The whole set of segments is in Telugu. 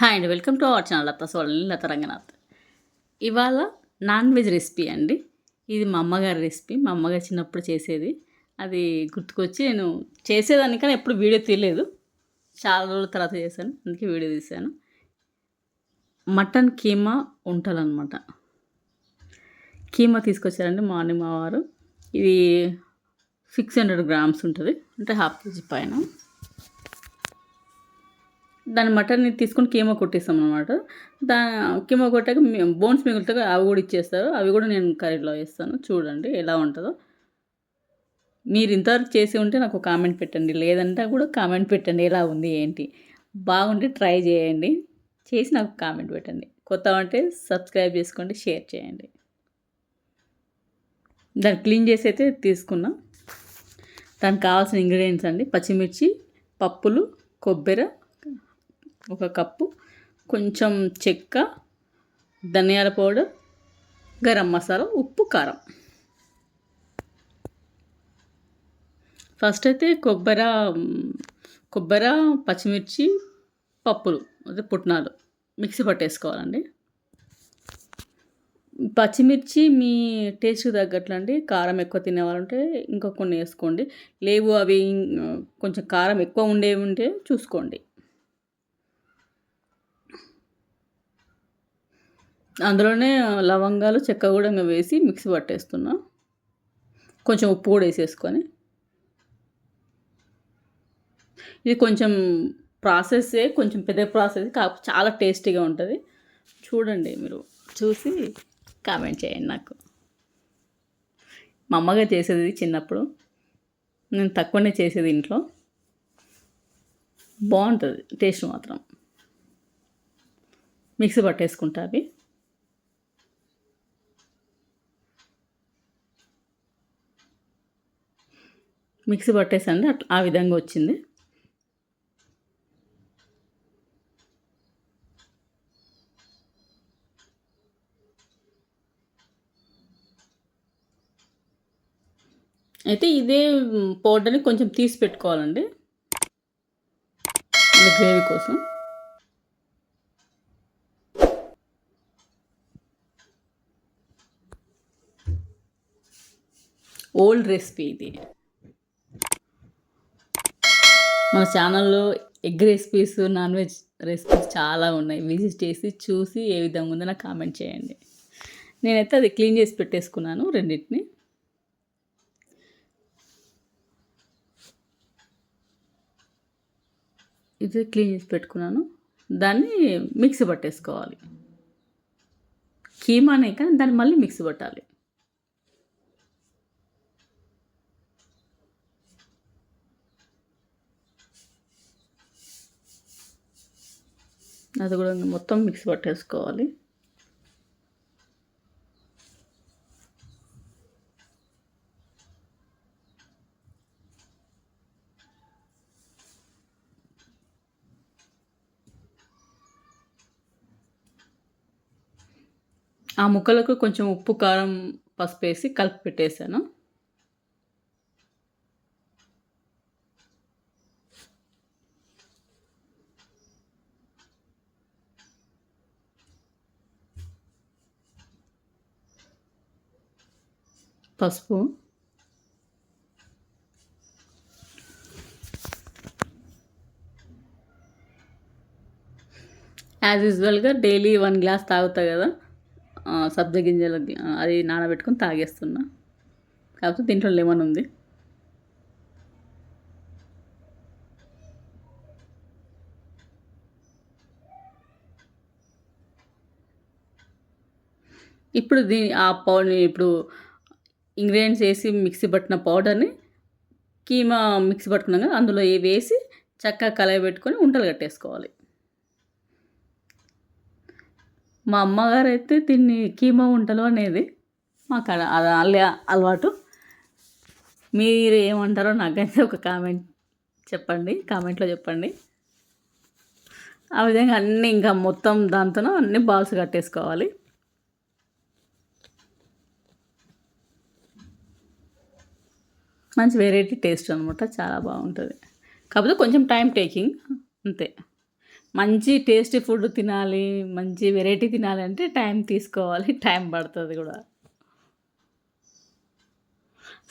హాయ్ అండి welcome to our channel Latha సోళని Latha Ranganath ఇవాళ నాన్ వెజ్ రెసిపీ అండి. ఇది మా అమ్మగారి రెసిపీ మా అమ్మగారు చిన్నప్పుడు చేసేది. అది గుర్తుకొచ్చి నేను చేసేదాన్ని కానీ ఎప్పుడు వీడియో తీయలేదు. చాలా రోజుల తర్వాత చేశాను. అందుకే వీడియో తీశాను. మటన్ కీమా ఉండాలన్నమాట కీమా తీసుకొచ్చారండి మార్నింగ్ మా వారు. ఇది సిక్స్ హండ్రెడ్ గ్రామ్స్ ఉంటుంది. అంటే హాఫ్ కేజీ పైన. దాని మటన్ని తీసుకొని కీమో కొట్టేస్తాం అనమాట దా కీమో కొట్టాక బోన్స్ మిగులుతాయి అవి కూడా ఇచ్చేస్తారు. అవి కూడా నేను కర్రీలో వేస్తాను. చూడండి ఎలా ఉంటుందో. మీరు ఇంతవరకు చేసి ఉంటే నాకు కామెంట్ పెట్టండి. లేదంటే కూడా కామెంట్ పెట్టండి. ఎలా ఉంది ఏంటి? బాగుంటే ట్రై చేయండి. చేసి నాకు కామెంట్ పెట్టండి. కొత్త అంటే సబ్స్క్రైబ్ చేసుకోండి షేర్ చేయండి. దాన్ని క్లీన్ చేసి అయితే తీసుకున్నాం. దానికి కావాల్సిన ఇంగ్రీడియంట్స్ అండి. పచ్చిమిర్చి పప్పులు కొబ్బరి ఒక కప్పు కొంచెం చెక్క ధనియాల పౌడర్ గరం మసాలా ఉప్పు కారం. ఫస్ట్ అయితే కొబ్బరి కొబ్బరి పచ్చిమిర్చి పప్పులు అదే పుట్నాలు మిక్సీ పట్టేసుకోవాలండి. పచ్చిమిర్చి మీ టేస్ట్కి తగ్గట్లు అండి కారం ఎక్కువ తినేవాళ్ళంటే ఇంకా కొన్ని వేసుకోండి. లేవు అవి కొంచెం కారం ఎక్కువ ఉండేవి ఉంటే చూసుకోండి. అందులోనే లవంగాలు చెక్క కూడా వేసి మిక్సీ పట్టేస్తున్నా. కొంచెం ఉప్పు కూడా వేసేసుకొని. ఇది కొంచెం ప్రాసెస్సే కొంచెం పెద్ద ప్రాసెస్ కాకపోతే చాలా టేస్టీగా ఉంటుంది. చూడండి మీరు చూసి కామెంట్ చేయండి నాకు. మా అమ్మగా చేసేది చిన్నప్పుడు నేను తక్కువనే చేసేది ఇంట్లో. బాగుంటుంది టేస్ట్ మాత్రం. మిక్సీ పట్టేసుకుంటా అవి. మిక్సీ పట్టేసండి అట్ ఆ విధంగా వచ్చింది. అయితే ఇదే పౌడర్ని కొంచెం తీసి పెట్టుకోవాలండి. గ్రేవీ కోసం. ఓల్డ్ రెసిపీ ఇది. మన ఛానల్లో egg recipes non veg recipes చాలా ఉన్నాయి. విజిట్ చేసి చూసి ఏ విధంగా ఉందో నాకు కామెంట్ చేయండి. నేనైతే అది క్లీన్ చేసి పెట్టేసుకున్నాను రెండింటిని. ఇది క్లీన్ చేసి పెట్టుకున్నాను. దాన్ని మిక్సీ పట్టేసుకోవాలి. కీమానే కానీ దాన్ని మళ్ళీ మిక్సీ పట్టాలి. అది కూడా మొత్తం మిక్స్ పట్టేసుకోవాలి. ఆ ముక్కలకు కొంచెం ఉప్పు కారం పసుపు వేసి కలిపి పెట్టేశాను. పసుపు. యాజ్ యూజువల్గా డైలీ వన్ గ్లాస్ తాగుతా కదా. సబ్జ గింజల అది నానబెట్టుకొని తాగేస్తున్నా. కాకపోతే దీంట్లో లెమన్ ఉంది. ఇప్పుడు దీని ఆ పౌడర్ ఇప్పుడు ఇంగ్రీడియంట్స్ వేసి మిక్సీ పట్టిన పౌడర్ని కీమా మిక్సీ పట్టుకున్నాం కదా అందులో వేసి చక్కగా కలయి పెట్టుకొని ఉంటలు కట్టేసుకోవాలి. మా అమ్మగారు అయితే దీన్ని కీమా ఉంటలు అనేది మాకు అది అల్లే అలవాటు. మీరు ఏమంటారో నాకైతే ఒక కామెంట్ చెప్పండి కామెంట్లో చెప్పండి. ఆ విధంగా అన్నీ ఇంకా మొత్తం దాంతో అన్ని బాల్స్ కట్టేసుకోవాలి. మంచి వెరైటీ టేస్ట్ అనమాట చాలా బాగుంటుంది. కాకపోతే కొంచెం టైం టేకింగ్ అంతే. మంచి టేస్టీ ఫుడ్ తినాలి మంచి వెరైటీ తినాలి అంటే టైం తీసుకోవాలి టైం పడుతుంది కూడా.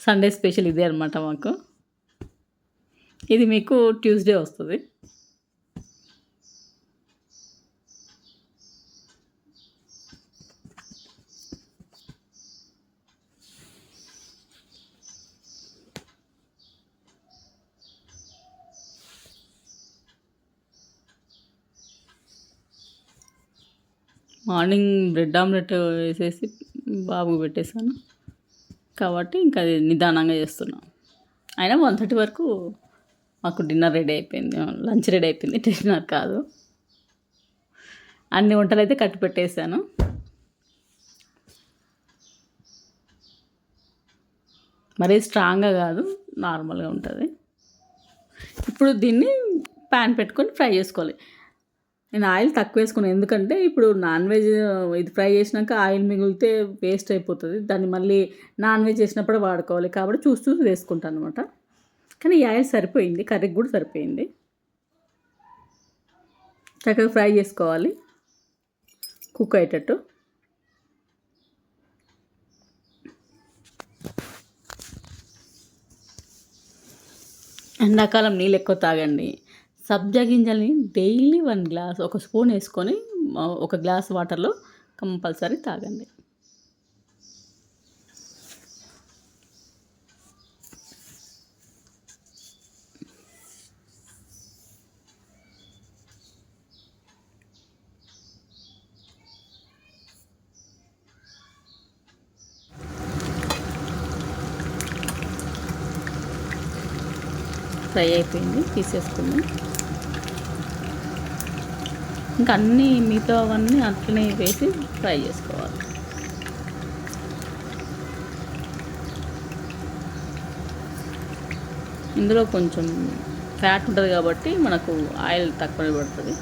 సండే స్పెషల్ ఇదే అనమాట మాకు. ఇది మీకు ట్యూస్డే వస్తుంది. మార్నింగ్ బ్రెడ్ ఆమ్లెట్ వేసేసి బాబుకు పెట్టేశాను. కాబట్టి ఇంకా అది నిదానంగా చేస్తున్నాం. అయినా వన్ థర్టీ వరకు మాకు డిన్నర్ రెడీ అయిపోయింది. లంచ్ రెడీ అయిపోయింది. డిన్నర్ కాదు. అన్ని వంటలు అయితే కట్టి పెట్టేశాను. మరీ స్ట్రాంగ్గా కాదు నార్మల్గా ఉంటుంది. ఇప్పుడు దీన్ని ప్యాన్ పెట్టుకొని ఫ్రై చేసుకోవాలి. నేను ఆయిల్ తక్కువ వేసుకున్నాను ఎందుకంటే ఇప్పుడు నాన్ వెజ్ ఇది ఫ్రై చేసినాక ఆయిల్ మిగిలితే వేస్ట్ అయిపోతుంది. దాన్ని మళ్ళీ నాన్ వెజ్ చేసినప్పుడు వాడుకోవాలి. కాబట్టి చూసి చూసి వేసుకుంటాను అనమాట కానీ ఈ ఆయిల్ సరిపోయింది. కర్రీకి కూడా సరిపోయింది. చక్కగా ఫ్రై చేసుకోవాలి. కుక్ అయ్యేటట్టు. ఎండాకాలం నీళ్ళు ఎక్కువ తాగండి. సబ్జా గింజల్ని డైలీ వన్ గ్లాస్ ఒక స్పూన్ వేసుకొని ఒక గ్లాస్ వాటర్లో కంపల్సరీ తాగండి. ఫ్రై అయిపోయింది తీసేసుకుందాం ఇంకా అన్నీ మిగతా అవన్నీ అట్లనే వేసి ఫ్రై చేసుకోవాలి. ఇందులో కొంచెం ఫ్యాట్ ఉంటుంది కాబట్టి మనకు ఆయిల్ తక్కువ పడుతుంది.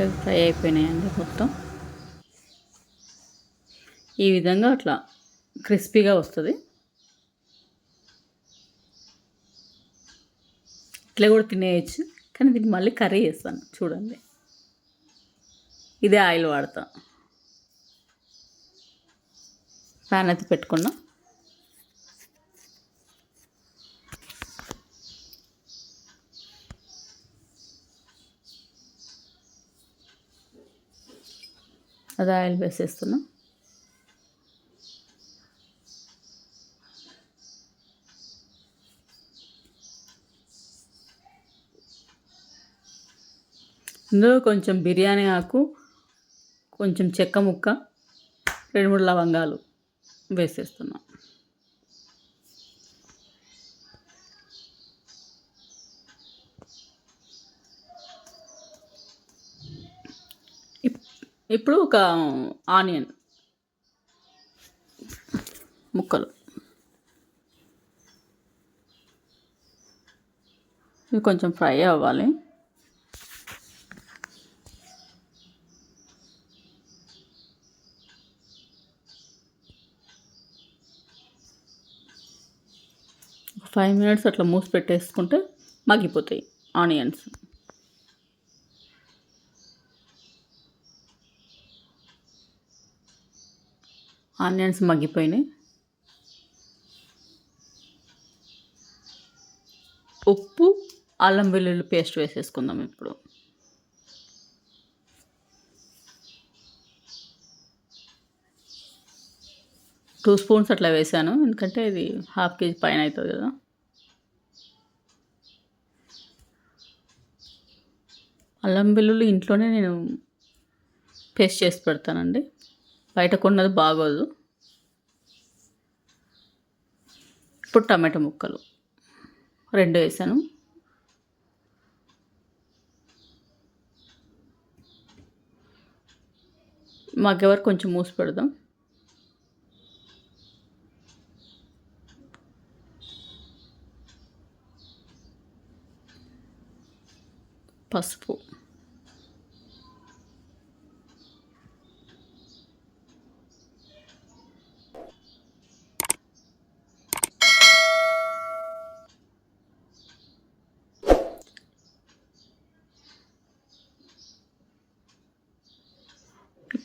చక్కగా ఫ్రై అయిపోయినాయండి మొత్తం. ఈ విధంగా అట్లా క్రిస్పీగా వస్తుంది. ఇట్లా కూడా తినేయచ్చు కానీ దీన్ని మళ్ళీ కర్రీ చేస్తాను చూడండి. ఇదే ఆయిల్ వాడతాను ఫ్యాన్ అయితే పెట్టుకున్నాం. అది ఆయిల్ వేసేస్తున్నాం ఇందులో కొంచెం బిర్యానీ ఆకు కొంచెం చెక్క ముక్క రెండు మూడు లవంగాలు వేసేస్తున్నాం. ఇప్పుడు ఒక ఆనియన్. ముక్కలు. ఇవి కొంచెం ఫ్రై అవ్వాలి. ఫైవ్ మినిట్స్ అట్లా మూసి పెట్టేసుకుంటే మగ్గిపోతాయి ఆనియన్స్. ఆనియన్స్ మగ్గిపోయినాయి. ఉప్పు అల్లం వెల్లుల్లి పేస్ట్ వేసేసుకుందాం ఇప్పుడు. టూ స్పూన్స్ అట్లా వేసాను ఎందుకంటే ఇది హాఫ్ కేజీ పైన అవుతుంది కదా. అల్లం వెల్లుల్లి ఇంట్లోనే నేను పేస్ట్ చేసి పెడతానండి. బయట కొన్నది బాగోదు. ఇప్పుడు టమాటా ముక్కలు. రెండు వేసాను. మగ్గ వరకు కొంచెం మూసి పెడదాం. పసుపు.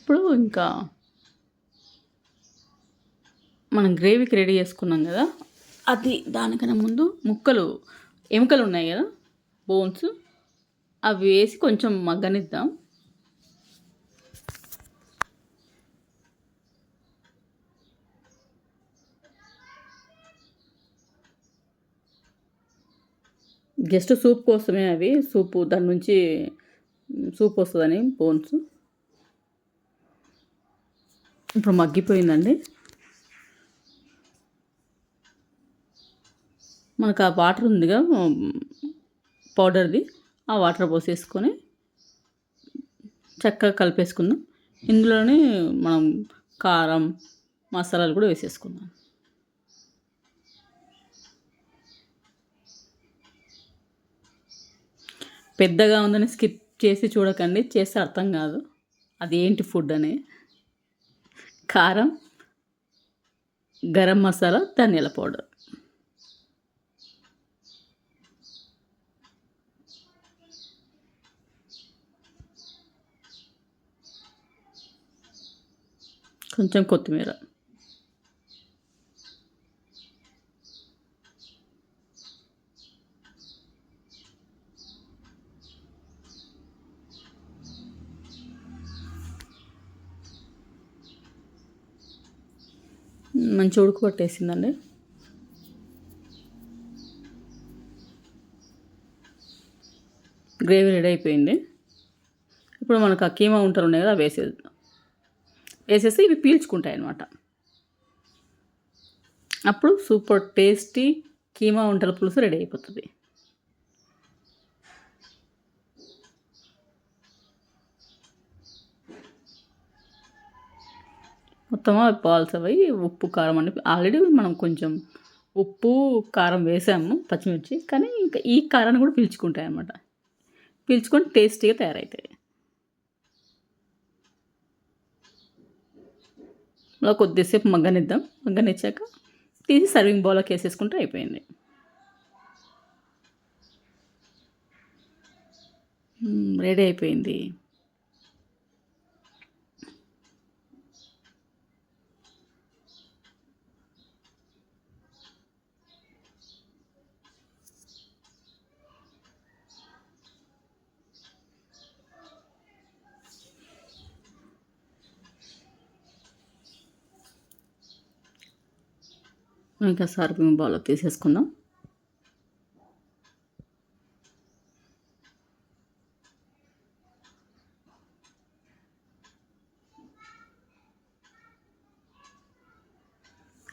ఇప్పుడు ఇంకా మనం గ్రేవీకి రెడీ చేసుకున్నాం కదా అది దానికన్నా ముందు ముక్కలు ఎముకలు ఉన్నాయి కదా బోన్స్ అవి వేసి కొంచెం మగ్గనిద్దాం. జస్ట్ సూప్ కోసమే అవి సూపు దాని నుంచి సూప్ వస్తుందని బోన్స్. ఇప్పుడు మగ్గిపోయిందండి. మనకు ఆ వాటర్ ఉందిగా పౌడర్ది. ఆ వాటర్ పోసేసుకొని చక్కగా కలిపేసుకుందాం. ఇందులోనే మనం కారం మసాలాలు కూడా వేసేసుకుందాం. పెద్దగా ఉందని స్కిప్ చేసి చూడకండి చేస్తే అర్థం కాదు. అది ఏంటి ఫుడ్ అని కారం గరం మసాలా ధనియాల పౌడర్. కొంచెం కొత్తిమీర. మంచి ఉడుకు పట్టేసిందండి గ్రేవీ రెడీ అయిపోయింది. ఇప్పుడు మనకు ఆ కీమా ఉంటారు ఉన్నాయి కదా వేసే వేసేసి ఇవి పీల్చుకుంటాయి అన్నమాట. అప్పుడు సూపర్ టేస్టీ కీమా వంటల పులుసు రెడీ అయిపోతుంది. మొత్తం పాల్స్ అవి ఉప్పు కారం అని ఆల్రెడీ మనం కొంచెం ఉప్పు కారం వేసాము పచ్చిమిర్చి కానీ ఇంకా ఈ కారాన్ని కూడా పీల్చుకుంటాయి అన్నమాట పీల్చుకొని టేస్టీగా తయారవుతాయి. అలా కొద్దిసేపు మగ్గనిద్దాం. మగ్గనిచ్చాక తీసి సర్వింగ్ బౌల్లోకి వేసేసుకుంటే అయిపోయింది. రెడీ అయిపోయింది. ఇంకా సర్వింగ్ బౌల్లో తీసేసుకుందాం.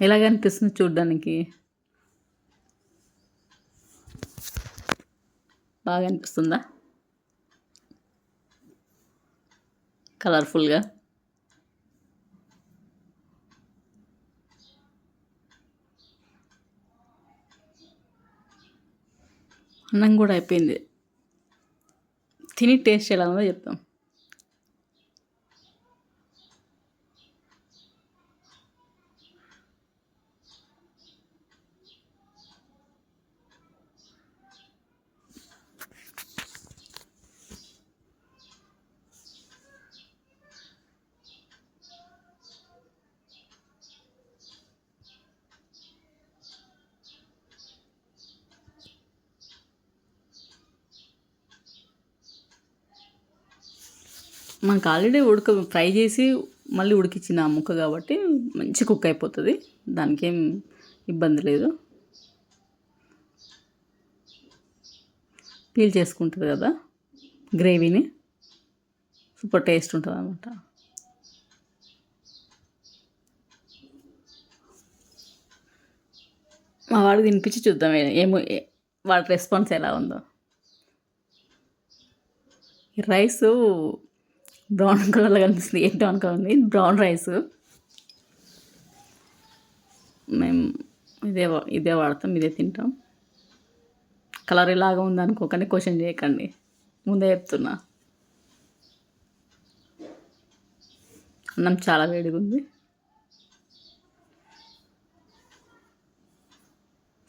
ఎలాగ అనిపిస్తుంది చూడడానికి? బాగా అనిపిస్తుందా? కలర్ఫుల్గా అన్నం కూడా అయిపోయింది. తిని టేస్ట్ ఎలా ఉందో చెప్తాం. మనకు ఆల్రెడీ ఉడక ఫ్రై చేసి మళ్ళీ ఉడికిచ్చిన ముక్క కాబట్టి మంచి కుక్ అయిపోతుంది. దానికేం ఇబ్బంది లేదు. పీల్ చేసుకుంటుంది కదా గ్రేవీని. సూపర్ టేస్ట్ ఉంటుంది అనమాట మా వాడికి తినిపించి చూద్దాం ఏమో వాడి రెస్పాన్స్ ఎలా ఉందో. రైసు బ్రౌన్ కలర్లో కనిపిస్తుంది. ఏంటో అనుకోండి బ్రౌన్ రైస్. మేము ఇదే ఇదే వాడతాం ఇదే తింటాం. కలర్ ఇలాగా ఉంది అనుకోకండి క్వశ్చన్ చేయకండి. ముందే చెప్తున్నా. అన్నం చాలా వేడిగా ఉంది.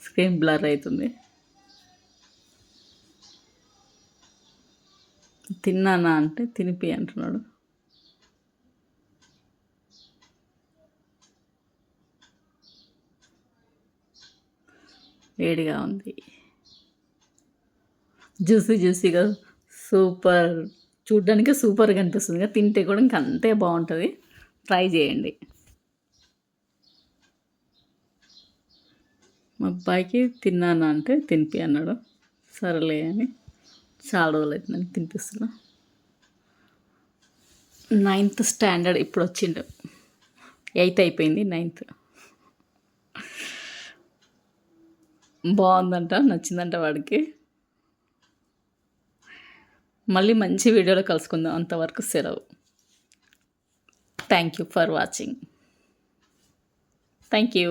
స్క్రీన్ బ్లర్ అవుతుంది. తిన్నానా అంటే తినిపి అంటున్నాడు. వేడిగా ఉంది. జ్యూసీ జ్యూసీగా సూపర్. చూడ్డానికి సూపర్గా అనిపిస్తుంది కదా తింటే కూడా ఇంకా అంతే బాగుంటుంది. ట్రై చేయండి. మా అబ్బాయికి తిన్నానా అంటే తినిపి అన్నాడు. సరేలే అని. చాలా రోజులు అవుతుందని తినిపిస్తున్నా. నైన్త్ స్టాండర్డ్ ఇప్పుడు వచ్చిండు. ఎయిత్ అయిపోయింది నైన్త్ బాగుందంట నచ్చిందంట వాడికి. మళ్ళీ మంచి వీడియోలో కలుసుకుందాం. అంతవరకు సెలవు. Thank you for watching thank you